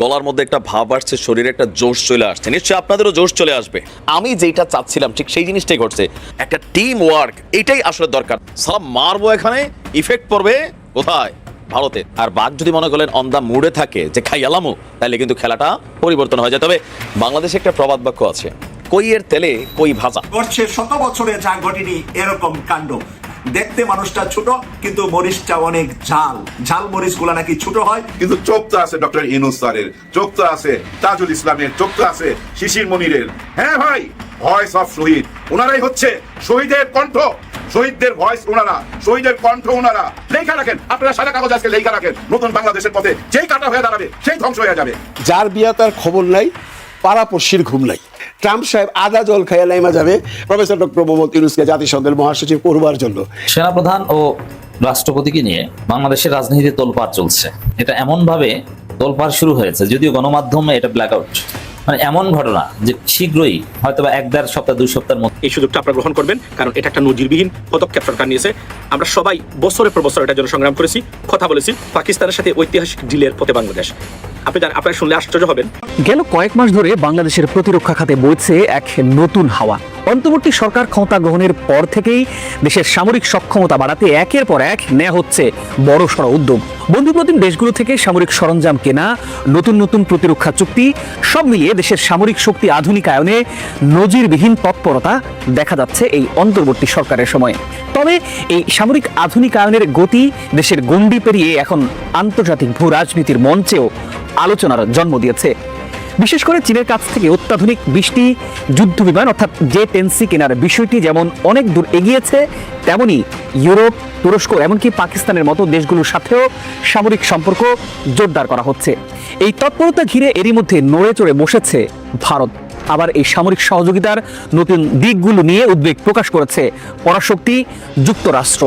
গলার মধ্যে একটা ভাব আসছে, শরীরে একটা জোশ চলে আসছে। নিশ্চয়ই আপনাদেরও জোশ চলে আসবে। আমি যেটা চাচ্ছিলাম, ঠিক সেই জিনিসটাই ঘটছে। একটা টিম ওয়ার্ক এটাই আসলে দরকার। সালাম মারবো এখানে ইফেক্ট পড়বে কোথায়? ভারতে। আর বাঘ যদি মনে করেন অন দা মুডে থাকে, যে খাই আলামো তাহলে কিন্তু খেলাটা পরিবর্তন হয়ে যায় তবে বাংলাদেশে একটা প্রবাদ বাক্য আছে কইয়ের তেলে, কই ভাজা? ঘটছে শত বছরে যা ঘটেনি এরকম কাণ্ড। দেখতে মানুষটা ছোট কিন্তু মরিচটা অনেক ঝাল। ঝাল মরিচগুলা নাকি ছোট হয়? কিন্তু চোখ তো আছে ডক্টর ইনুস স্যারের চোখ তো আছে তাজুল ইসলামের চোখ তো আছে শিশির মনিরের। হ্যাঁ ভাই ভয়েস অফ শহীদ। ওনারাই হচ্ছে শহীদের কণ্ঠ। শহীদদের ভয়েস ওনারা শহীদের কণ্ঠ ওনারা। লেখা রাখেন আপনারা সাদা কাগজ আজকে লেখা রাখেন। নতুন বাংলাদেশের পথে যেই কাটা হয়ে দাঁড়াবে সেই ধ্বংস হয়ে যাবে। যার বিয়া তার খবর নাই পাড়াপড়শির ঘুম নাই। ট্রাম্প সাহেব আদা জল খাইয়া লাইমা যাবে। প্রফেসর ডক্টর মোহাম্মদ ইউনুসকে জাতিসংঘের মহাসচিব করবার জন্য। সেনাপ্রধান ও রাষ্ট্রপতিকে নিয়ে বাংলাদেশের রাজনীতিতে তোলপাড় চলছে। এটা এমন ভাবে তোলপাড় শুরু হয়েছে, যদিও গণমাধ্যমে এটা ব্ল্যাক আউট মানে এমন ঘটনা যে শীঘ্রই হয়তো বা এক দেড় সপ্তাহ দুই সপ্তাহের মধ্যে। এই সুযোগটা আপনারা গ্রহণ করবেন কারণ এটা একটা নজিরবিহীন পদক্ষেপ সরকার নিয়েছে। আমরা সবাই বছরের পর বছর এটার জন্য সংগ্রাম করেছি কথা বলেছি। পাকিস্তানের সাথে ঐতিহাসিক ডিলের পথে বাংলাদেশ। আপনি জান- আপনারা শুনলে আশ্চর্য হবেন। গেল কয়েক মাস ধরে বাংলাদেশের প্রতিরক্ষা খাতে বইছে এক নতুন হাওয়া। অন্তর্বর্তী সরকার ক্ষমতা গ্রহণের পর থেকেই দেশের সামরিক সক্ষমতা বাড়াতে একের পর এক নেওয়া হচ্ছে বড় সড় উদ্যোগ বন্ধুপ্রতিম দেশগুলো থেকে সামরিক সরঞ্জাম কেনা, নতুন নতুন প্রতিরক্ষা চুক্তি, সব মিলিয়ে দেশের সামরিক শক্তি আধুনিকায়নে নজিরবিহীন তৎপরতা দেখা যাচ্ছে এই অন্তর্বর্তী সরকারের সময়। তবে এই সামরিক আধুনিকায়নের গতি দেশের গণ্ডি পেরিয়ে এখন আন্তর্জাতিক ভূ রাজনীতির মঞ্চেও আলোচনার জন্ম দিয়েছে। বিশেষ করে চীনের কাছ থেকে অত্যাধুনিক বৃষ্টি যুদ্ধ বিমান অর্থাৎ জে টেন্সি কেনার বিষয়টি যেমন অনেক দূর এগিয়েছে, তেমনি ইউরোপ, তুরস্ক, এমনকি পাকিস্তানের মতো দেশগুলোর সাথেও সামরিক সম্পর্ক জোরদার করা হচ্ছে। এই তৎপরতা ঘিরে এরই মধ্যে নড়ে চড়ে বসেছে ভারত। আবার এই সামরিক সহযোগিতার নতুন দিকগুলো নিয়ে উদ্বেগ প্রকাশ করেছে পরাশক্তি যুক্তরাষ্ট্র।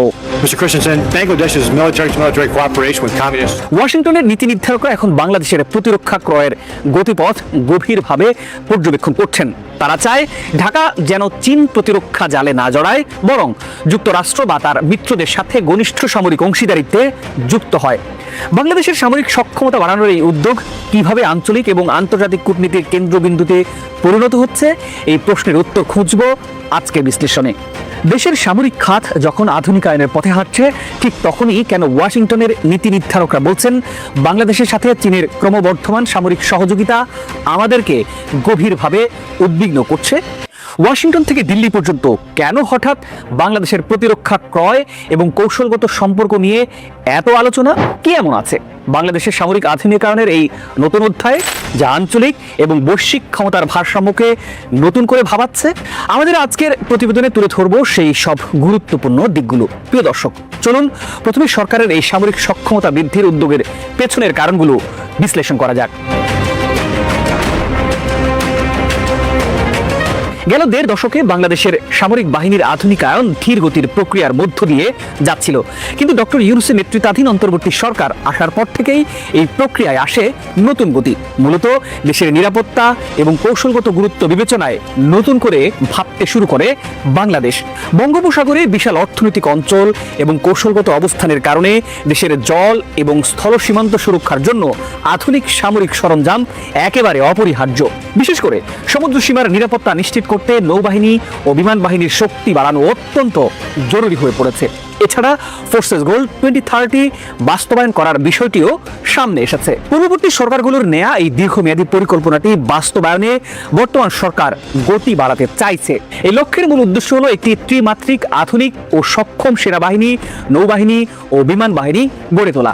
ওয়াশিংটনের নীতি নির্ধারকরা এখন বাংলাদেশের প্রতিরক্ষা ক্রয়ের গতিপথ গভীরভাবে পর্যবেক্ষণ করছেন। তারা চায় ঢাকা যেন চীন প্রতিরক্ষা জালে না জড়ায়, বরং যুক্তরাষ্ট্র বা তার মিত্রদের সাথে ঘনিষ্ঠ সামরিক অংশীদারিত্বে যুক্ত হয়। বাংলাদেশের সামরিক সক্ষমতা বাড়ানোর এই উদ্যোগ কীভাবে আঞ্চলিক এবং আন্তর্জাতিক কূটনীতির কেন্দ্রবিন্দুতে পরিণত হচ্ছে, এই প্রশ্নের উত্তর খুঁজব আজকের বিশ্লেষণে। দেশের সামরিক খাত যখন আধুনিকায়নের পথে হাঁটছে, ঠিক তখনই কেন ওয়াশিংটনের নীতি নির্ধারকরা বলছেন, বাংলাদেশের সাথে চীনের ক্রমবর্ধমান সামরিক সহযোগিতা আমাদেরকে গভীরভাবে উদ্বিগ্ন করছে। ওয়াশিংটন থেকে দিল্লি পর্যন্ত কেন হঠাৎ বাংলাদেশের প্রতিরক্ষা ক্রয় এবং কৌশলগত সম্পর্ক নিয়ে এত আলোচনা? কি এমন আছে? বাংলাদেশের সামরিক আধুনিকায়নের এই নতুন অধ্যায়ে যা আঞ্চলিক এবং বৈশ্বিক ক্ষমতার ভারসাম্যকে নতুন করে ভাবাচ্ছে, আমাদের আজকের প্রতিবেদনে তুলে ধরবো সেই সব গুরুত্বপূর্ণ দিকগুলো। প্রিয় দর্শক, চলুন প্রথমে সরকারের এই সামরিক সক্ষমতা বৃদ্ধির উদ্যোগের পেছনের কারণগুলো বিশ্লেষণ করা যাক। গেল দেড় দশকে বাংলাদেশের সামরিক বাহিনীর আধুনিকায়ন ধীর গতির প্রক্রিয়ার মধ্য দিয়ে যাচ্ছিল। কিন্তু ডক্টর ইউনুসের নেতৃত্বাধীন অন্তর্বর্তী সরকার আসার পর থেকেই এই প্রক্রিয়ায় আসে নতুন গতি। মূলত দেশের নিরাপত্তা এবং কৌশলগত গুরুত্ব বিবেচনায় নতুন করে ভাবতে শুরু করে বাংলাদেশ। বঙ্গোপসাগরে বিশাল অর্থনৈতিক অঞ্চল এবং কৌশলগত অবস্থানের কারণে দেশের জল এবং স্থল সীমান্ত সুরক্ষার জন্য আধুনিক সামরিক সরঞ্জাম একেবারে অপরিহার্য। বিশেষ করে সমুদ্র সীমার নিরাপত্তা নিশ্চিত করতে নৌবাহিনী ও বিমান বাহিনীর শক্তি বাড়ানো অত্যন্ত জরুরি হয়ে পড়েছে। এছাড়া ফোর্সেস গোল টোয়েন্টি থার্টি বাস্তবায়ন করার বিষয়টিও সামনে এসেছে। পূর্ববর্তী সরকারগুলোর নেয়া এই দীর্ঘমেয়াদী পরিকল্পনাটি বাস্তবায়নে বর্তমান সরকার গতি বাড়াতে চাইছে। এই লক্ষ্যের মূল উদ্দেশ্য হলো একটি ত্রিমাত্রিক, আধুনিক ও সক্ষম সেনাবাহিনী, নৌবাহিনী ও বিমান বাহিনী গড়ে তোলা।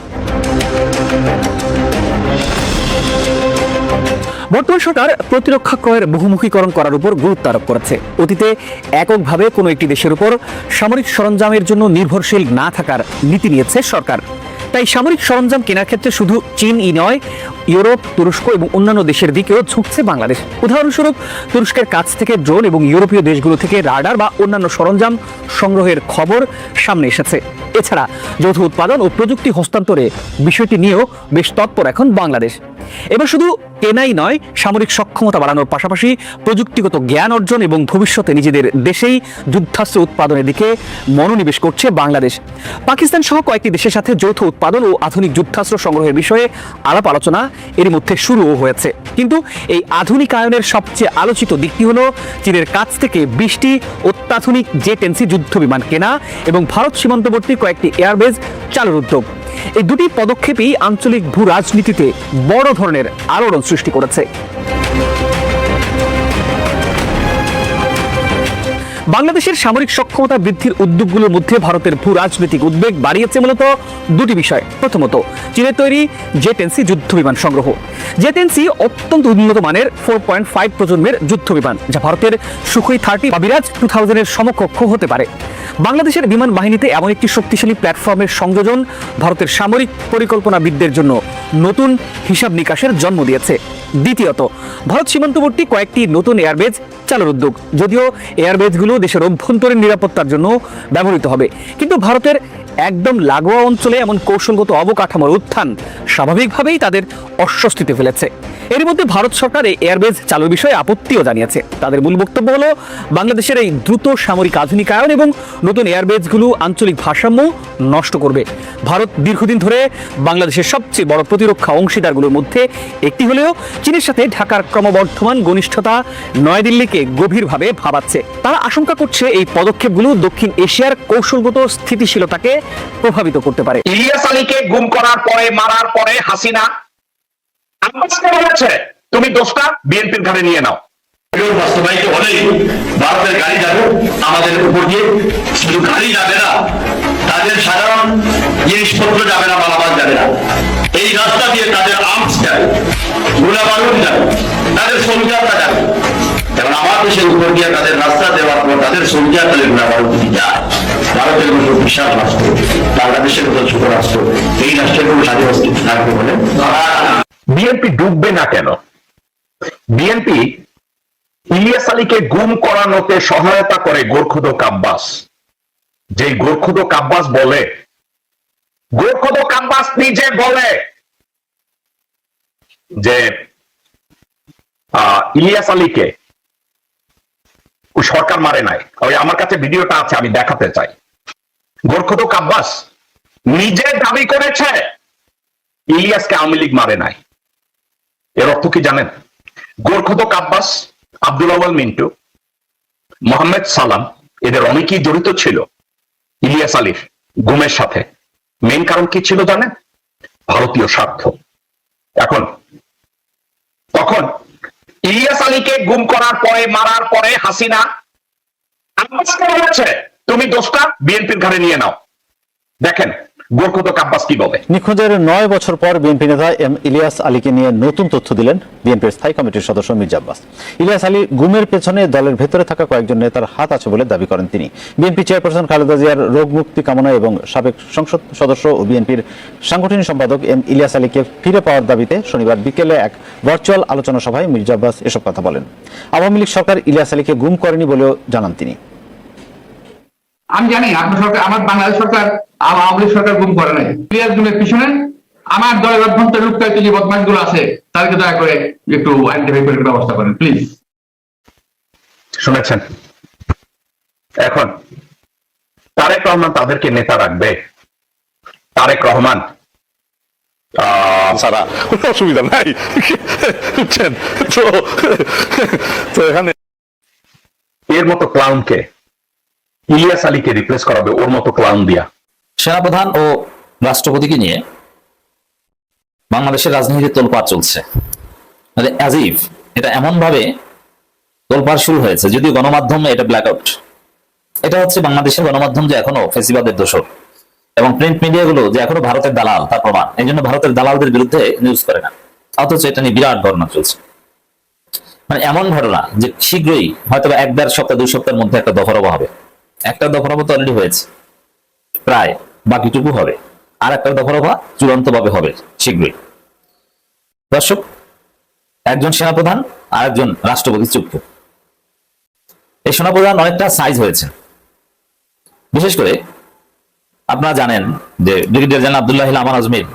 বর্তমান সরকার প্রতিরক্ষা ক্রয়ের বহুমুখীকরণ করার উপর গুরুত্ব আরোপ করেছে। অতীতে এককভাবে কোনো একটি দেশের উপর সামরিক সরঞ্জামের জন্য নির্ভরশীল না থাকার নীতি নিয়েছে সরকার। তাই সামরিক সরঞ্জাম কেনার ক্ষেত্রে শুধু চীনই নয় ইউরোপ, তুরস্ক এবং অন্যান্য দেশের দিকেও ঝুঁকছে বাংলাদেশ। উদাহরণস্বরূপ, তুরস্কের কাছ থেকে ড্রোন এবং ইউরোপীয় দেশগুলো থেকে রাডার বা অন্যান্য সরঞ্জাম সংগ্রহের খবর সামনে এসেছে। এছাড়া, যৌথ উৎপাদন ও প্রযুক্তি হস্তান্তরে বিষয়টি নিয়েও বেশ তৎপর এখন বাংলাদেশ। এবার শুধু কেনাই নয়, সামরিক সক্ষমতা বাড়ানোর পাশাপাশি প্রযুক্তিগত জ্ঞান অর্জন এবং ভবিষ্যতে নিজেদের দেশেই যুদ্ধাস্ত্র উৎপাদনের দিকে মনোনিবেশ করছে বাংলাদেশ। পাকিস্তান সহ কয়েকটি দেশের সাথে যৌথ উৎপাদন ও আধুনিক যুদ্ধাস্ত্র সংগ্রহের বিষয়ে আলাপ আলোচনা এর মধ্যে শুরুও হয়েছে। কিন্তু এই আধুনিকায়নের সবচেয়ে আলোচিত দিকটি হলো চীনের কাছ থেকে বৃষ্টি অত্যাধুনিক যে টেন্সি যুদ্ধ বিমান কেনা এবং ভারত সীমান্তবর্তী কয়েকটি এয়ারবেজ চালুর উদ্যোগ। এই দুটি পদক্ষেপই আঞ্চলিক ভূ রাজনীতিতে বড় ধরনের আলোড়ন সৃষ্টি করেছে। বাংলাদেশের সামরিক সক্ষমতা বৃদ্ধির উদ্যোগগুলোর মধ্যে ভারতের ভূ রাজনৈতিক উদ্বেগ বাড়িয়েছে মূলত দুটি বিষয়। প্রথমত, চীনের তৈরি জেটেন্সি যুদ্ধ বিমান সংগ্রহ। জেটেন্সি অত্যন্ত উন্নত মানের ফোর পয়েন্ট ফাইভ প্রজন্মের যুদ্ধ বিমান, যা ভারতের সুখই থার্টি বা বিরাজ টু থাউজেন্ডের সমকক্ষ হতে পারে। বাংলাদেশের বিমান বাহিনীতে এমন একটি শক্তিশালী প্ল্যাটফর্মের সংযোজন ভারতের সামরিক পরিকল্পনাবিদদের জন্য নতুন হিসাব নিকাশের জন্ম দিয়েছে। দ্বিতীয়ত, ভারত সীমান্তবর্তী কয়েকটি নতুন এয়ারবেজ চালুর উদ্যোগ। যদিও এয়ারবেজগুলো দেশের অভ্যন্তরীণ নিরাপত্তার জন্য ব্যবহৃত হবে। কিন্তু ভারতের একদম লাগোয়া অঞ্চলে এমন কৌশলগত অবকাঠামোর উত্থান স্বাভাবিকভাবেই তাদের অস্বস্তিতে ফেলেছে। এর মধ্যে ভারত সরকার এই এয়ারবেজ চালুর বিষয়ে আপত্তিও জানিয়েছে। তাদের মূল বক্তব্য হলো, বাংলাদেশের এই দ্রুত সামরিক আধুনিকায়ন এবং নতুন এয়ারবেজগুলো আঞ্চলিক ভারসাম্য নষ্ট করবে। ভারত দীর্ঘদিন ধরে বাংলাদেশের সবচেয়ে বড় প্রতিরক্ষা অংশীদারগুলোর মধ্যে একটি হলেও, চীনের সাথে ঢাকার ক্রমবর্ধমান ঘনিষ্ঠতা নয়াদিল্লিকে গভীরভাবে ভাবাচ্ছে। তারা আশঙ্কা করছে এই পদক্ষেপগুলো দক্ষিণ এশিয়ার কৌশলগত স্থিতিশীলতাকে প্রভাবিত করতে পারে। ইলিয়াস আলীকে গুম করার পরে মারার পরে হাসিনা আব্বাসকে বলেছে তুমি দোষটা বিএনপির ঘাড়ে নিয়ে নাও। বাস্তবায়িত হলেই ভারতের গাড়ি যাবে আমাদের উপর দিয়ে। শুধু গাড়ি যাবে না তাদের সাধারণ জিনিসপত্র যাবে না মালামাল যাবে না। এই রাস্তা দিয়ে তাদের আর্মস যাবে গোলা বারুদ যাবে তাদের সোলজাররা যাবে। কারণ আমার দেশের উপর দিয়ে তাদের রাস্তা দেওয়ার পর তাদের সোলজার তাদের গোলা বারুদ যায় ভারতের মতো বিশাল রাষ্ট্র, বাংলাদেশের মতো ছোট রাষ্ট্র, এই রাষ্ট্রের কোনো স্বাধীন অস্তিত্ব থাকবে বলে বিএনপি ডুববে না কেন? বিএনপি ইলিয়াস আলীকে গুম করানোতে সহায়তা করে গোরখুদ কাব্বাস। যে গোরখুদ কাব্বাস বলে, গোরখুদ কাব্বাস নিজে বলে যে ইলিয়াস আলীকে সরকার মারে নাই। ওই আমার কাছে ভিডিওটা আছে, আমি দেখাতে চাই। গোরখুদ কাব্বাস নিজে দাবি করেছে, ইলিয়াসকে আওয়ামী লীগ মারে নাই। এর অর্থ কি জানেন? গোরখদ আব্বাস আব্দুল আওয়াল মিন্টু, মোহাম্মদ সালাম, এদের অনেকেই জড়িত ছিল ইলিয়াস আলীর গুমের সাথে। মেন কারণ কি ছিল জানেন? ভারতীয় স্বার্থ। এখন, তখন ইলিয়াস আলীকে গুম করার পরে, মারার পরে হাসিনা আব্বাসকে বলেছে তুমি দোষটা বিএনপির ঘাড়ে নিয়ে নাও। দেখেন গোরখদ আব্বাস কি বলে? নিখোঁজের নয় বছর পর বিএনপি নেতা এম ইলিয়াস আলীকে নিয়ে নতুন তথ্য দিলেন বিএনপির স্থায়ী কমিটির সদস্য মির্জা আব্বাস ইলিয়াস আলী গুমের পেছনে দলের ভেতরে থাকা কয়েকজন নেতার হাত আছে বলে দাবি করেন তিনি। বিএনপি চেয়ারপারসন খালেদা জিয়ার রোগ মুক্তি কামনা এবং সাবেক সংসদ সদস্য ও বিএনপির সাংগঠনিক সম্পাদক এম ইলিয়াস আলীকে ফিরে পাওয়ার দাবিতে শনিবার বিকেলে এক ভার্চুয়াল আলোচনা সভায় মির্জা আব্বাস এসব কথা বলেন। আওয়ামী লীগ সরকার ইলিয়াস আলীকে গুম করেনি বলেও জানান তিনি। আমি জানি আপনার সরকার আমার বাংলাদেশ সরকার, আওয়ামী লীগ সরকার গুম করে নাই। প্লেয়ার গুমের পিছনে আমার দলের অভ্যন্তরে লুটকায়িত যে বদমাশগুলো আছে, তাদেরকে দয়া করে একটু আইডেন্টিফাই করে ব্যবস্থা করেন প্লিজ শুনেছেন? এখন, তারেক রহমান তাদেরকে নেতা রাখবে? তারেক রহমান কোনো অসুবিধা নাই। বুঝছেন তো এখানে এর মতো ক্লাউনকে ইলিয়াস আলীকে রিপ্লেস করাবে, ওর মতো ক্লাউন দিয়া। সেনাপ্রধান ও রাষ্ট্রপতিকে নিয়ে বাংলাদেশের রাজনীতিতে তোলপাড় চলছে। মানে অ্যাজ ইফ এটা এমন ভাবে তোলপাড় শুরু হয়েছে, যদিও গণমাধ্যমে এটা ব্ল্যাক আউট এটা হচ্ছে বাংলাদেশের গণমাধ্যম যে এখনও ফেসিবাদের দোষর এবং প্রিন্ট মিডিয়াগুলো যে এখনও ভারতের দালাল, তার প্রমাণ। এই জন্য ভারতের দালালদের বিরুদ্ধে নিউজ করে না। অথচ এটা নিয়ে বিরাট ঘটনা চলছে। মানে এমন ঘটনা যে শীঘ্রই হয়তো এক দেড় সপ্তাহ, দুই সপ্তাহের মধ্যে একটা দফারবা হবে। একটা দফারবা তো অলরেডি হয়েছে। প্রায় বাকিটুকু হবে। আর একটা দফারফা চূড়ান্ত ভাবে হবে, শীঘ্রই। দর্শক, একজন সেনাপ্রধান আর একজন রাষ্ট্রপতি চুক্ত। এই সেনাপ্রধান অনেকটা সাইজ হয়েছে। বিশেষ করে আপনারা জানেন যে ব্রিগেডিয়ার জেনারেল আবদুল্লাহ আমান আজমির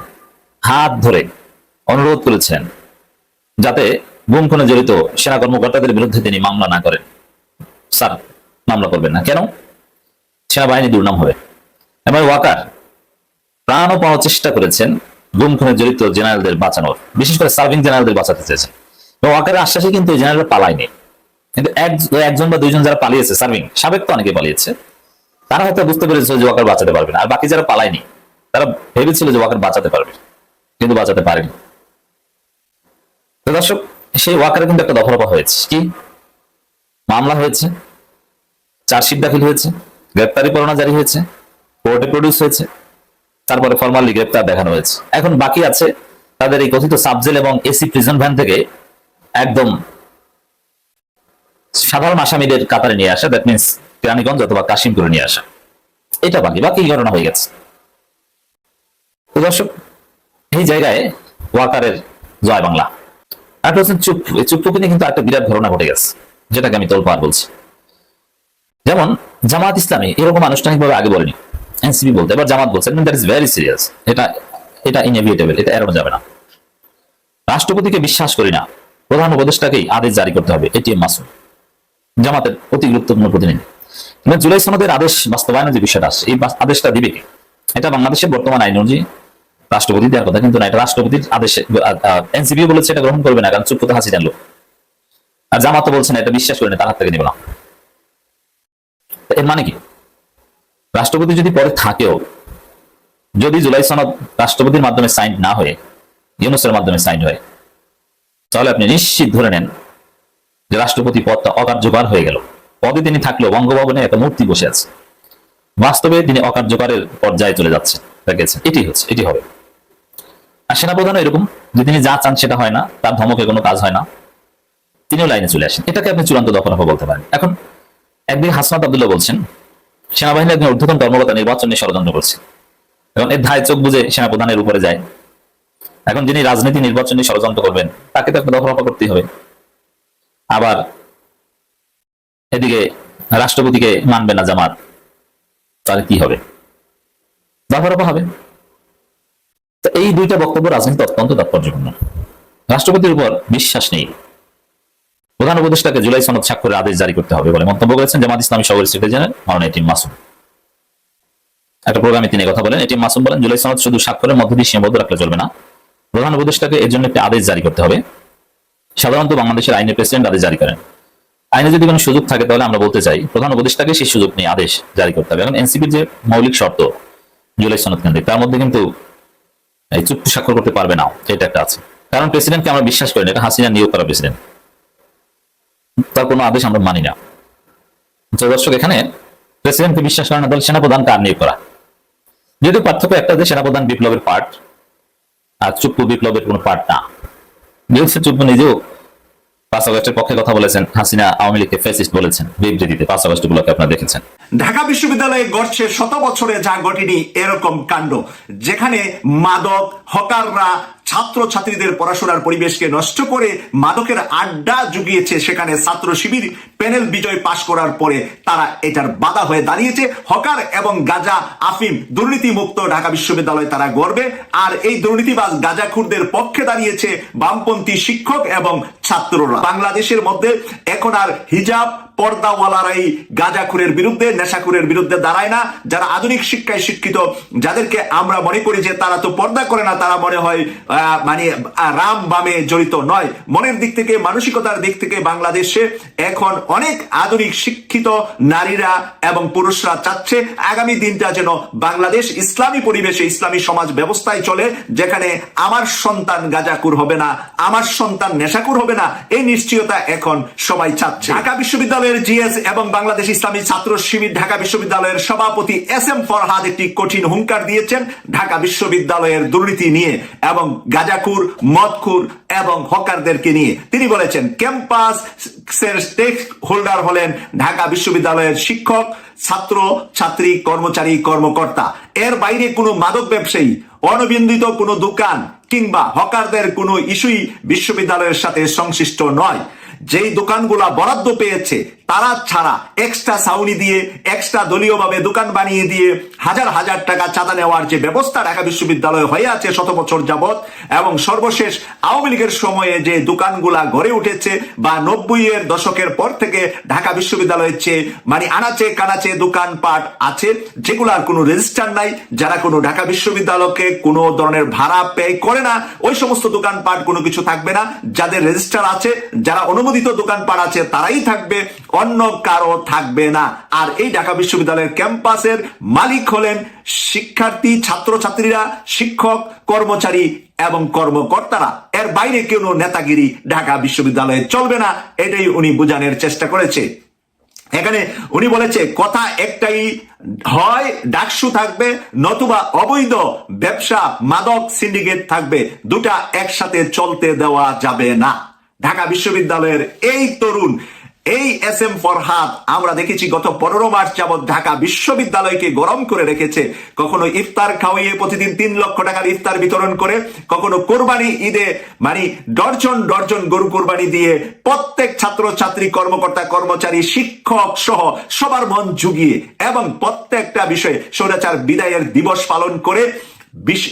হাত ধরে অনুরোধ করেছেন যাতে গুম খুনে জড়িত সেনা কর্মকর্তাদের বিরুদ্ধে তিনি মামলা না করেন। স্যার, মামলা করবেন না। কেন? সেনাবাহিনী দুর্নাম হবে। এবার ওয়াকার প্রাণপণ চেষ্টা করেছেন গুম খুনে জড়িত জেনারেলদের বাঁচানোর, বিশেষ করে সার্ভিং জেনারেলদের বাঁচাতে চেয়েছেন। এবং ওয়াকারের আশ্বাসে কিন্তু এই জেনারেল পালায়নি। কিন্তু একজন বা দুইজন যারা পালিয়েছে, সার্ভিং, সাবেক তো অনেকে পালিয়েছে, তারা হয়তো বুঝতে পেরেছিল যে ওয়াকার বাঁচাতে পারবে না। আর বাকি যারা পালায়নি, তারা ভেবেছিল যে ওয়াকার বাঁচাতে পারবে, কিন্তু বাঁচাতে পারেনি। দর্শক, সেই ওয়াকারে কিন্তু একটা দফরফা হয়েছে। কি? মামলা হয়েছে, চার্জশিট দাখিল হয়েছে। গ্রেপ্তারি পরোয়ানা জারি হয়েছে, কোর্টে প্রডিউস হয়েছে, তারপরে ফর্মালি গ্রেপ্তার দেখানো হয়েছে। এখন বাকি আছে তাদের এই কথিত সাবজেল এবং এসি প্রিজন ভ্যান থেকে একদম সাধারণ আসামিদের কাতারে নিয়ে আসা দ্যাট মিনস কেরানীগঞ্জ অথবা কাশিমপুরে নিয়ে আসা। এটা বাকি বাকি ঘটনা হয়ে গেছে। তো দর্শক, এই জায়গায় ওয়াকারের জয় বাংলা। আর হচ্ছেন চুপ, এই চুপ্পুকে কিন্তু একটা বিরাট ঘটনা ঘটে গেছে, যেটাকে আমি তোলপার বলছি। যেমন জামাত ইসলামী, এরকম আনুষ্ঠানিকভাবে আগে বলেনি। এনসিপি বলতে, এবার জামাত বলছে দ্যাট ইজ ভেরি সিরিয়াস এটা এটা ইনএভিটেবল এটা এড়ানো যাবে না। রাষ্ট্রপতিকে বিশ্বাস করি না। প্রধান উপদেষ্টাকেই আদেশ জারি করতে হবে, এটিএম মাসুম। জামাতের অতি গুরুত্বপূর্ণ প্রতিনিধি। কিন্তু জুলাই সনদের আদেশ বাস্তবায়নের যে বিষয়টা আছে, এই আদেশটা দিবে এটা বাংলাদেশের বর্তমান আইন অনুযায়ী রাষ্ট্রপতি দেওয়ার কথা, কিন্তু না, এটা রাষ্ট্রপতির আদেশে এনসিপি বলেছে এটা গ্রহণ করবে না, কারণ চুপ কথা হাসি জানলো আর জামাত বলছে না, এটা বিশ্বাস করে না, তার হাত থেকে নিব না। এর মানে কি? রাষ্ট্রপতি যদি পরে থাকেও, যদি জুলাই সনদ রাষ্ট্রপতির মাধ্যমে সাইন না হয়ে, ইউনুসের মাধ্যমে সাইন হয়, তাহলে আপনি নিশ্চিত ধরে নেন যে রাষ্ট্রপতি পদটা অকার্যকর হয়ে গেল। পদে তিনি থাকলেও বঙ্গভবনে একটা মূর্তি বসে আছে। বাস্তবে তিনি অকার্যকরের পর্যায়ে চলে যাচ্ছে এটি হচ্ছে এটি হবে। আর সেনাপ্রধানও এরকম, যে তিনি যা চান সেটা হয় না, তার ধমকে কোনো কাজ হয় না। তিনিও লাইনে চলে আসেন। এটাকে আপনি চূড়ান্ত দফারফা বলতে পারেন। এখন একদিকে হাসনাত আবদুল্লাহ বলছেন, সেনাবাহিনীর একজন ঊর্ধ্বতন কর্মকর্তা নির্বাচন নিয়ে ষড়যন্ত্র করছে। এবং এর ধায় চোখ বুঝে সেনাপ্রধানের উপরে যায়। এখন যিনি রাজনীতি নির্বাচন নিয়ে ষড়যন্ত্র করবেন, তাকে তো একটা দফারফা করতেই হবে। আবার এদিকে রাষ্ট্রপতিকে মানবে না জামাত, তাহলে কি হবে? দফারফা হবে। তো এই দুইটা বক্তব্য রাজনীতি অত্যন্ত তাৎপর্যপূর্ণ। রাষ্ট্রপতির উপর বিশ্বাস নেই। প্রধান উপদেষ্টাকে জুলাই সনদ স্বাক্ষরের আদেশ জারি করতে হবে বলে মন্তব্য করেছেন জামাত ইসলামী সভাপতি secretary general Maulana ATM Masum. একটা প্রোগ্রামে তিনি কথা বলেন। এটিএম মাসুম বলেন, জুলাই সনদ শুধু স্বাক্ষরের মধ্য দিয়ে সীমাবদ্ধ রাখলে চলবে না। প্রধান উপদেষ্টাকে এর জন্য একটি আদেশ জারি করতে হবে। সাধারণত বাংলাদেশের আইনের প্রেসিডেন্ট আদেশ জারি করেন। আইনে যদি কোনো সুযোগ থাকে তাহলে আমরা বলতে চাই, প্রধান উপদেষ্টাকে সেই সুযোগ নিয়ে আদেশ জারি করতে হবে। এখন এনসিপির যে মৌলিক শর্ত জুলাই সনদ কেন্দ্রিক, তার মধ্যে কিন্তু এই চুক্তি স্বাক্ষর করতে পারবে না। এটা একটা আছে। কারণ প্রেসিডেন্টকে আমরা বিশ্বাস করি না, এটা হাসিনা নিয়োগ করা প্রেসিডেন্ট। তার কোনো আদেশ আমরা মানি না। তো দর্শক, এখানে প্রেসিডেন্টকে বিশ্বাস করে না তাহলে সেনাপ্রধান কার নিয়োগ করা? যদিও পার্থক্য একটা যে সেনাপ্রধান বিপ্লবের পার্ট আর চুপ্পু বিপ্লবের কোনো পার্ট না। যেহেতু নিজেও পাঁচ পক্ষে কথা বলেছেন। হাসিনা আওয়ামী লীগকে ফেসিস্ট বলেছেন। বিবৃতিতে পাঁচ গুলোকে আপনারা দেখেছেন। ঢাকা বিশ্ববিদ্যালয়ে ঘটছে শত বছরে যা ঘটেনি এরকম কাণ্ড, যেখানে মাদক, হকাররা ছাত্র ছাত্রীদের পড়াশোনার পরিবেশকে নষ্ট করে মাদকের আড্ডা জুগিয়েছে সেখানে ছাত্র শিবির প্যানেল বিজয় পাশ করার পরে তারা এটার বাধা হয়ে দাঁড়িয়েছে। হকার এবং গাজা আফিম দুর্নীতি মুক্ত ঢাকা বিশ্ববিদ্যালয় তারা গড়বে। আর এই দুর্নীতিবাজ গাজাখুরদের পক্ষে দাঁড়িয়েছে বামপন্থী শিক্ষক এবং ছাত্ররা। বাংলাদেশের মধ্যে এখন আর হিজাব পর্দাওয়ালারাই গাজাখুরের বিরুদ্ধে, নেশাখুরের বিরুদ্ধে দাঁড়ায় না। যারা আধুনিক শিক্ষায় শিক্ষিত, যাদেরকে আমরা মনে করি যে তারা তো পর্দা করে না, তারা মনে হয় মানে রাম বামে জড়িত নয়। মনের দিক থেকে, মানসিকতার দিক থেকে বাংলাদেশে এখন অনেক আধুনিক শিক্ষিত নারীরা এবং পুরুষরা চাচ্ছে আগামী দিনটা যেন বাংলাদেশ ইসলামী পরিবেশে ইসলামী সমাজ ব্যবস্থায় চলে যেখানে আমার সন্তান গাজাকুর হবে না আমার সন্তান নেশাকুর হবে না। এই নিশ্চয়তা এখন সবাই চাচ্ছে। ঢাকা বিশ্ববিদ্যালয়ের জিএস এবং বাংলাদেশ ইসলামী ছাত্র শিবির ঢাকা বিশ্ববিদ্যালয়ের সভাপতি এস এম ফরহাদ একটি কঠিন হুঙ্কার দিয়েছেন ঢাকা বিশ্ববিদ্যালয়ের দুর্নীতি নিয়ে এবং গাজাকুর মদকুর এবং হকারদেরকে নিয়ে। তিনি বলেছেন ক্যাম্পাস হোল্ডার হলেন ঢাকা বিশ্ববিদ্যালয়ের শিক্ষক, ছাত্র, ছাত্রী, কর্মচারী, কর্মকর্তা। এর বাইরে কোনো মাদক ব্যবসায়ী, অনবিন্দিত কোনো দোকান কিংবা হকারদের কোনো ইস্যুই বিশ্ববিদ্যালয়ের সাথে সংশ্লিষ্ট নয়। যেই দোকানগুলা বরাদ্দ পেয়েছে তারা ছাড়া এক্সট্রা সাউনি দিয়ে এক্সট্রা দলীয়ভাবে দোকান বানিয়ে দিয়ে হাজার হাজার টাকা চাঁদা নেওয়ার যে ব্যবস্থা ঢাকা বিশ্ববিদ্যালয় হয়ে আছে শত বছর যাবৎ, এবং সর্বশেষ আওয়ামী লীগের সময়ে যে দোকানগুলা গড়ে উঠেছে বা নব্বই এর দশকের পর থেকে ঢাকা বিশ্ববিদ্যালয়ের চেয়ে মানে আনাচে কানাচে দোকানপাট আছে, যেগুলার কোনো রেজিস্টার নাই, যারা কোনো ঢাকা বিশ্ববিদ্যালয়কে কোনো ধরনের ভাড়া পে করে না, ওই সমস্ত দোকানপাট কোনো কিছু থাকবে না। যাদের রেজিস্টার আছে, যারা অনুমোদিত দোকানপাট আছে, তারাই থাকবে। অন্য কারও থাকবে না। আর এই ঢাকা বিশ্ববিদ্যালয়ের ক্যাম্পাসের মালিক হলেন শিক্ষার্থী, ছাত্রছাত্রীরা, শিক্ষক, কর্মচারী এবং কর্মকর্তারা। এর বাইরে কোনো নেতাগিরি ঢাকা বিশ্ববিদ্যালয়ে চলবে না, এটাই উনি বোঝানোর চেষ্টা করেছে। এখানে উনি বলেছে, কথা একটাই হয়, ডাকসু থাকবে, নতুবা অবৈধ ব্যবসা, মাদক সিন্ডিকেট থাকবে, দুটা একসাথে চলতে দেওয়া যাবে না। ঢাকা বিশ্ববিদ্যালয়ের এই তরুণ এই এস এম ফরহাদ আমরা দেখেছি গত পনেরো মার্চ যাবৎ ঢাকা বিশ্ববিদ্যালয়কে গরম করে রেখেছে। কখনো ইফতার খাওয়াইয়ে প্রতিদিন তিন লক্ষ টাকার ইফতার বিতরণ করে, কখনো কোরবানি ঈদে মানে ডর্জন ডর্জন গরু কোরবানি দিয়ে প্রত্যেক ছাত্র ছাত্রী কর্মকর্তা, কর্মচারী, শিক্ষক সহ সবার মন জুগিয়ে এবং প্রত্যেকটা বিষয়ে স্বৈরাচার বিদায়ের দিবস পালন করে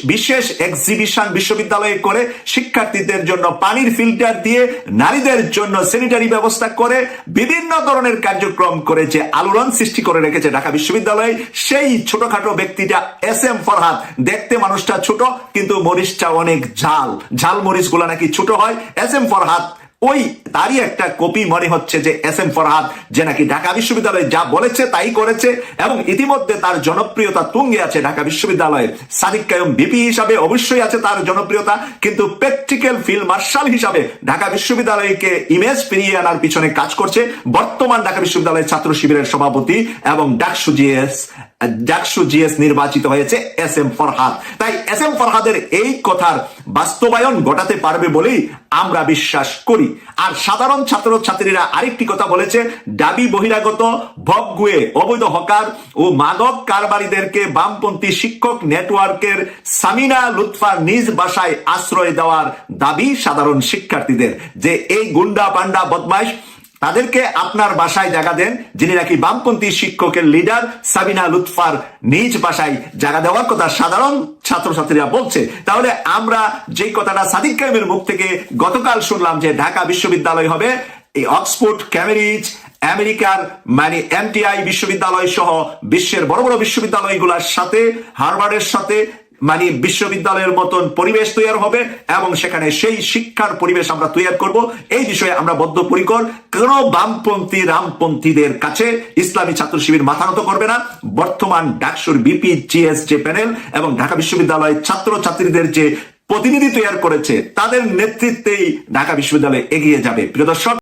বিশেষ এক্সিবিশন বিশ্ববিদ্যালয়ে করে শিক্ষার্থীদের জন্য পানির ফিল্টার দিয়ে নারীদের জন্য স্যানিটারি ব্যবস্থা করে বিভিন্ন ধরনের কার্যক্রম করে যে আলোড়ন সৃষ্টি করে রেখেছে ঢাকা বিশ্ববিদ্যালয়ে, সেই ছোটখাটো ব্যক্তিটা এস এম ফরহাদ দেখতে মানুষটা ছোট, কিন্তু মরিচটা অনেক ঝাল। ঝাল মরিচগুলা নাকি ছোট হয়। এস এম ফরহাদ ওই তারই একটা কপি মনে হচ্ছে যে এস এম ফরহাদ, যে নাকি ঢাকা বিশ্ববিদ্যালয়ে যা বলেছে তাই করেছে এবং ইতিমধ্যে তার জনপ্রিয়তা তুঙ্গে আছে ঢাকা বিশ্ববিদ্যালয়ে। সাদিক কায়ুম বিপি হিসাবে অবশ্যই আছে তার জনপ্রিয়তা, কিন্তু প্র্যাকটিক্যাল ফিল্ড মার্শাল হিসাবে ঢাকা বিশ্ববিদ্যালয়কে ইমেজ ফিরিয়ে আনার পিছনে কাজ করছে বর্তমান ঢাকা বিশ্ববিদ্যালয়ের ছাত্র শিবিরের সভাপতি এবং ডাকসু জিএস ডাকসু জিএস নির্বাচিত হয়েছে এস এম ফরহাদ তাই এস এম ফরহাদের এই কথার বাস্তবায়ন ঘটাতে পারবে বলেই আমরা বিশ্বাস করি। আর সাধারণ ছাত্র ছাত্রীরা আরেকটি কথা বলেছে, দাবি বহিরাগত ভবগুয়ে অবৈধ হকার ও মাদক কারবারিদেরকে বামপন্থী শিক্ষক নেটওয়ার্কের সামিনা লুৎফার নিজ বাসায় আশ্রয় দেওয়ার দাবি সাধারণ শিক্ষার্থীদের। যে এই গুন্ডা পান্ডা বদমাইশ তাদেরকে আপনার বাসায় জায়গা দেন, যিনি নাকি বামপন্থী শিক্ষকের লিডার সাবিনা লুৎফার নিজ বাসায় জায়গা দেওয়ার কথা সাধারণ ছাত্রছাত্রীরা বলছে। তাহলে আমরা যে কথাটা সাদিক কাইমের মুখ থেকে গতকাল শুনলাম যে ঢাকা বিশ্ববিদ্যালয় হবে, এই অক্সফোর্ড ক্যামেরিজ আমেরিকার মানে এমটিআই বিশ্ববিদ্যালয় সহ বিশ্বের বড় বড় বিশ্ববিদ্যালয়গুলোর সাথে, হার্ভার্ডের সাথে মানে বিশ্ববিদ্যালয়ের মতন পরিবেশ তৈরি হবে এবং সেখানে সেই শিক্ষার পরিবেশ আমরা তৈরি করব। এই বিষয়ে আমরা বদ্ধপরিকর। কোন বামপন্থী, রামপন্থীদের কাছে ইসলামী ছাত্র শিবির মাথা নত করবে না। বর্তমান ডাকসুর বিপি জিএস যে প্যানেল এবং ঢাকা বিশ্ববিদ্যালয়ের ছাত্র ছাত্রীদের যে প্রতিনিধি তৈরি করেছে, তাদের নেতৃত্বেই ঢাকা বিশ্ববিদ্যালয় এগিয়ে যাবে। প্রিয় দর্শক